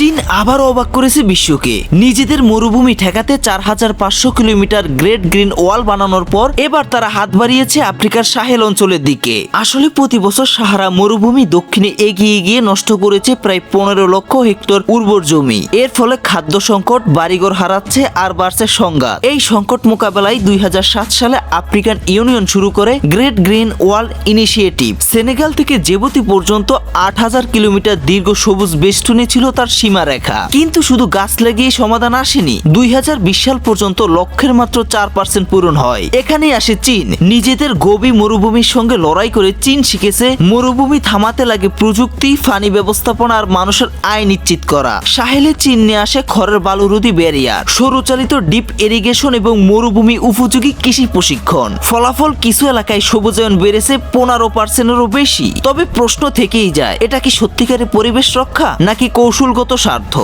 চীন আবারও অবাক করেছে বিশ্বকে। নিজেদের মরুভূমি ঠেকাতে চার হাজার পাঁচশো কিলোমিটার গ্রেট গ্রিন ওয়াল বানানোর পর এবার তারা হাত বাড়িয়েছে আফ্রিকার সাহেল অঞ্চলের দিকে। আসলে প্রতি বছর সাহারা মরুভূমি দক্ষিণে এগিয়ে গিয়ে নষ্ট করেছে প্রায় পনেরো লক্ষ হেক্টর উর্বর জমি। এর ফলে খাদ্য সংকট, বাড়িঘর হারাচ্ছে আর বাড়ছে সংঘাত। এই সংকট মোকাবেলায় দুই হাজার সাত সালে আফ্রিকান ইউনিয়ন শুরু করে great green wall initiative. Senegal থেকে জেবুতি পর্যন্ত আট হাজার কিলোমিটার দীর্ঘ সবুজ বেষ্টনী ছিল তার সীমারেখা কিন্তু শুধু গাছ লাগিয়ে সমাধান আসেনি, দুই সাল পর্যন্ত লক্ষ্যের মাত্র চার পার্সেন্ট পূরণ হয়। এখানে আসে চীন। নিজেদের গভীর মরুভূমির সঙ্গে লড়াই করে চীন শিখেছে মরুভূমি থামাতে লাগে প্রযুক্তি, ফানি ব্যবস্থাপনা আর মানুষের আয় নিশ্চিত করা। সাহেলে চীন নিয়ে আসে খড়ের বালুরোধী ব্যারিয়ার। সৌরচালিত ডিপ ইরিগেশন এবং মরুভূমি উপযোগী কৃষি প্রশিক্ষণ। ফলাফল কিছু এলাকায় সবুজায়ন বেড়েছে পনেরো পার্সেন্টেরও বেশি। তবে প্রশ্ন থেকেই যায়, এটা কি সত্যিকারের পরিবেশ রক্ষা নাকি কৌশলগত স্বার্থ